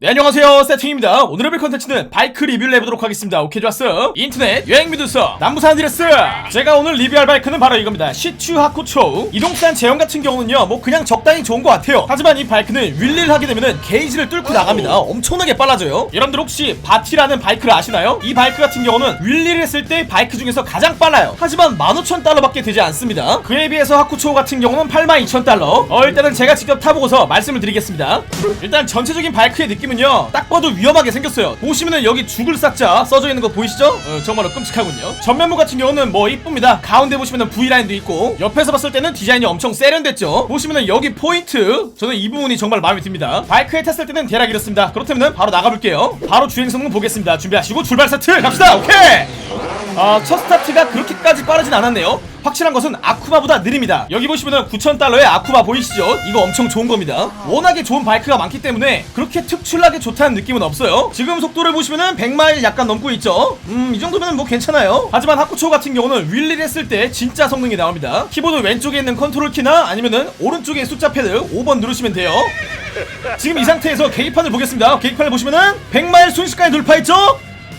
네 안녕하세요. 세팅입니다. 오늘의 볼 컨텐츠는 바이크 리뷰를 해보도록 하겠습니다. 오케이 좋았어. 인터넷 여행 미드서 남부산 드레스. 제가 오늘 리뷰할 바이크는 바로 이겁니다. 시추 하쿠초. 이동산 제형 같은 경우는요 뭐 그냥 적당히 좋은 것 같아요. 하지만 이 바이크는 윌리를 하게 되면은 게이지를 뚫고 나갑니다. 엄청나게 빨라져요. 여러분들 혹시 바티라는 바이크를 아시나요? 이 바이크 같은 경우는 윌리를 했을 때 바이크 중에서 가장 빨라요. 하지만 15,000달러밖에 되지 않습니다. 그에 비해서 하쿠초 같은 경우는 82,000달러. 어 일단은 제가 직접 타보고서 말씀을 드리겠습니다. 일단 전체적인 바이크의 느낌 은요 딱 봐도 위험하게 생겼어요. 보시면은 여기 죽을 싹자 써져 있는 거 보이시죠? 어, 정말로 끔찍하군요. 전면부 같은 경우는 뭐 이쁩니다. 가운데 보시면은 V라인도 있고 옆에서 봤을 때는 디자인이 엄청 세련됐죠? 보시면은 여기 포인트 저는 이 부분이 정말 마음에 듭니다. 바이크에 탔을 때는 대략 이렇습니다. 그렇다면 바로 나가볼게요. 바로 주행 성능 보겠습니다. 준비하시고 출발 스타트 갑시다. 오케이 아, 첫 스타트가 그렇게까지 빠르진 않았네요. 확실한 것은 아쿠마보다 느립니다. 여기 보시면은 9,000달러의 아쿠마 보이시죠? 이거 엄청 좋은 겁니다. 워낙에 좋은 바이크가 많기 때문에 그렇게 특출나게 좋다는 느낌은 없어요. 지금 속도를 보시면은 100마일 약간 넘고 있죠? 음, 이 정도면 뭐 괜찮아요. 하지만 하쿠초 같은 경우는 윌리를 했을 때 진짜 성능이 나옵니다. 키보드 왼쪽에 있는 컨트롤 키나 아니면은 오른쪽에 숫자 패드 5번 누르시면 돼요. 지금 이 상태에서 계기판을 보겠습니다. 계기판을 보시면은 100마일 순식간에 돌파했죠?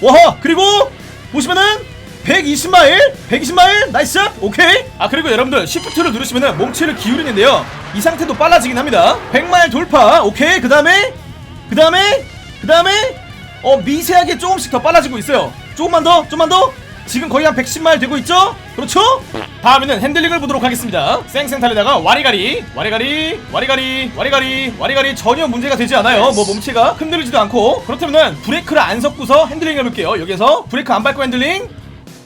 와, 그리고 보시면은 120마일? 120마일? 나이스! 오케이! 아 그리고 여러분들 시프트를 누르시면 몸체를 기울이는데요 이 상태도 빨라지긴 합니다 100마일 돌파 오케이 그 다음에 그 다음에 그 다음에 어 미세하게 조금씩 더 빨라지고 있어요 조금만 더 조금만 더 지금 거의 한 110마일 되고 있죠? 그렇죠? 다음에는 핸들링을 보도록 하겠습니다 쌩쌩 달리다가 와리가리 와리가리 와리가리 와리가리 와리가리 전혀 문제가 되지 않아요 뭐 몸체가 흔들리지도 않고 그렇다면 브레이크를 안 섞고서 핸들링 해볼게요 여기서 브레이크 안 밟고 핸들링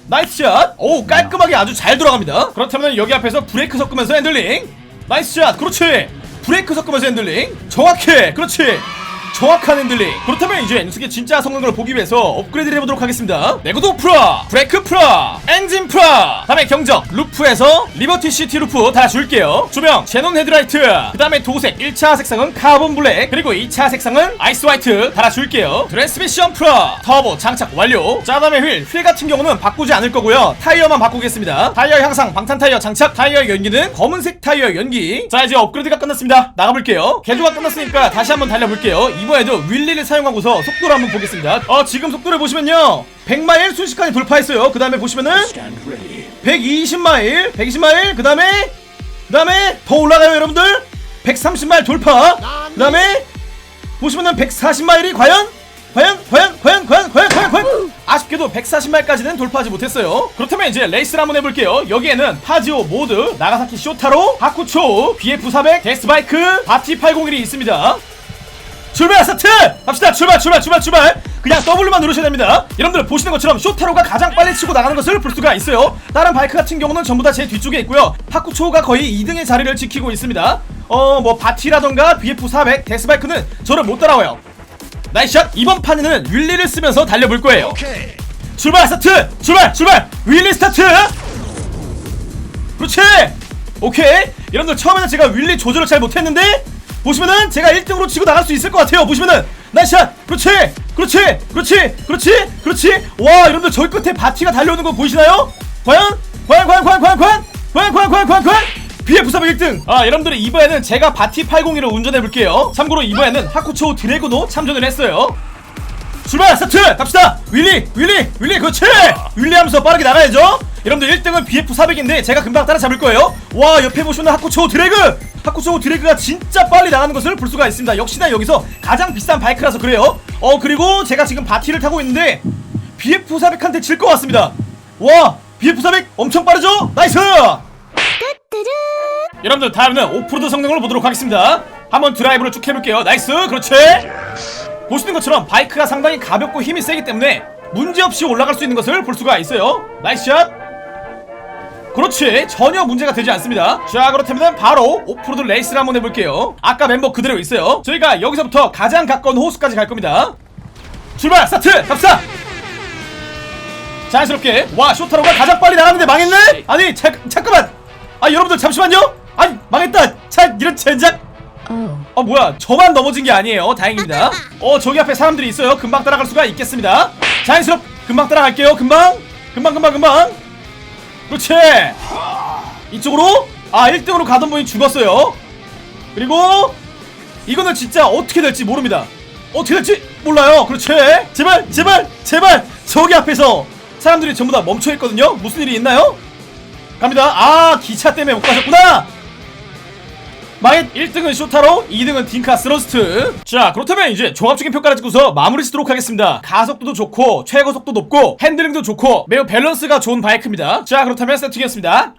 나이스 샷! 오 깔끔하게 아주 잘 돌아갑니다 그렇다면 여기 앞에서 브레이크 섞으면서 핸들링 나이스 샷! 그렇지! 브레이크 섞으면서 핸들링 정확해! 그렇지! 정확한 핸들링. 그렇다면 이제 엔숙의 진짜 성능을 보기 위해서 업그레이드를 해보도록 하겠습니다. 내구도 프로 브레이크 프로 엔진 프로 다음에 경적 루프에서 리버티 시티 루프 달아줄게요. 조명 제논 헤드라이트 그 다음에 도색 1차 색상은 카본 블랙 그리고 2차 색상은 아이스 화이트 달아줄게요. 트랜스미션 프로 터보 장착 완료. 자 다음에 휠 휠 같은 경우는 바꾸지 않을 거고요. 타이어만 바꾸겠습니다. 타이어 향상 방탄 타이어 장착 타이어 연기는 검은색 타이어 연기. 자 이제 업그레이드가 끝났습니다. 나가볼게요. 개조가 끝났으니까 다시 한번 달려볼게요 이번에도 윌리를 사용하고서 속도를 한번 보겠습니다. 어 지금 속도를 보시면요. 100마일 순식간에 돌파했어요. 그 다음에 보시면은 120마일 120마일 그 다음에 그 다음에 더 올라가요 여러분들. 130마일 돌파. 그 다음에 보시면은 140마일이 과연 과연 과연 과연 과연 과연 과연 과연. 아쉽게도 140마일까지는 돌파하지 못했어요. 그렇다면 이제 레이스를 한번 해볼게요. 여기에는 파지오 모드 나가사키 쇼타로 하쿠초 BF400 데스바이크 바티 801이 있습니다 출발 스타트! 갑시다. 출발 출발 출발 출발. 그냥 W만 누르셔야 됩니다. 여러분들 보시는 것처럼 쇼타로가 가장 빨리 치고 나가는 것을 볼 수가 있어요. 다른 바이크 같은 경우는 전부 다 제 뒤쪽에 있고요. 하쿠초가 거의 2등의 자리를 지키고 있습니다. 어 뭐 바티라던가 BF400 데스바이크는 저를 못 따라와요. 나이스샷! 이번 판에는 윌리를 쓰면서 달려볼 거예요. 출발 스타트! 출발 출발! 윌리 스타트! 그렇지! 오케이. 여러분들 처음에는 제가 윌리 조절을 잘 못했는데 보시면은 제가 1등으로 치고 나갈 수 있을 것 같아요. 보시면은 나이스샷! 그렇지! 그렇지! 그렇지! 그렇지! 그렇지! 와 여러분들 저기 끝에 바티가 달려오는 거 보이시나요? 과연? 과연 과연 과연 과연 과연? 과연 과연 과연 과연 과연? BF400 1등! 아 여러분들 이번에는 제가 바티 801을 운전해 볼게요. 참고로 이번에는 하쿠초 드래곤도 참전을 했어요. 출발! 스타트! 갑시다! 윌리! 윌리! 윌리! 그렇지! 윌리 하면서 빠르게 나가야죠 여러분들 1등은 BF400인데 제가 금방 따라잡을 거예요. 와 옆에 보시면 하쿠초 드래그! 하쿠초 드래그가 진짜 빨리 나가는 것을 볼 수가 있습니다. 역시나 여기서 가장 비싼 바이크라서 그래요. 어 그리고 제가 지금 바티를 타고 있는데 BF400한테 질 것 같습니다. 와 BF400 엄청 빠르죠? 나이스! 여러분들 다음은 오프로드 성능을 보도록 하겠습니다. 한번 드라이브를 쭉 해볼게요. 나이스 그렇지. 보시는 것처럼 바이크가 상당히 가볍고 힘이 세기 때문에 문제없이 올라갈 수 있는 것을 볼 수가 있어요. 나이스 샷 그렇지. 전혀 문제가 되지 않습니다. 자 그렇다면 바로 오프로드 레이스를 한번 해볼게요. 아까 멤버 그대로 있어요. 저희가 여기서부터 가장 가까운 호수까지 갈 겁니다. 출발! 스타트! 갑시다! 자연스럽게. 와 쇼타로가 가장 빨리 나가는데 망했네? 아니 자, 잠깐만! 아 여러분들 잠시만요! 아니 망했다! 자 이런 젠장! 어 뭐야. 저만 넘어진 게 아니에요. 다행입니다. 어 저기 앞에 사람들이 있어요. 금방 따라갈 수가 있겠습니다. 자연스럽 금방 따라갈게요. 금방! 금방 금방 금방 그렇지. 이쪽으로? 아 1등으로 가던 분이 죽었어요. 그리고 이거는 진짜 어떻게 될지 모릅니다. 어떻게 될지 몰라요. 그렇지. 제발 제발 제발. 저기 앞에서 사람들이 전부 다 멈춰있거든요. 무슨 일이 있나요? 갑니다. 아 기차 때문에 못 가셨구나 망했 1등은 쇼타로 2등은 딩카 스러스트. 자 그렇다면 이제 종합적인 평가를 찍고서 마무리 짓도록 하겠습니다. 가속도도 좋고 최고속도 높고 핸들링도 좋고 매우 밸런스가 좋은 바이크입니다. 자 그렇다면 세팅했습니다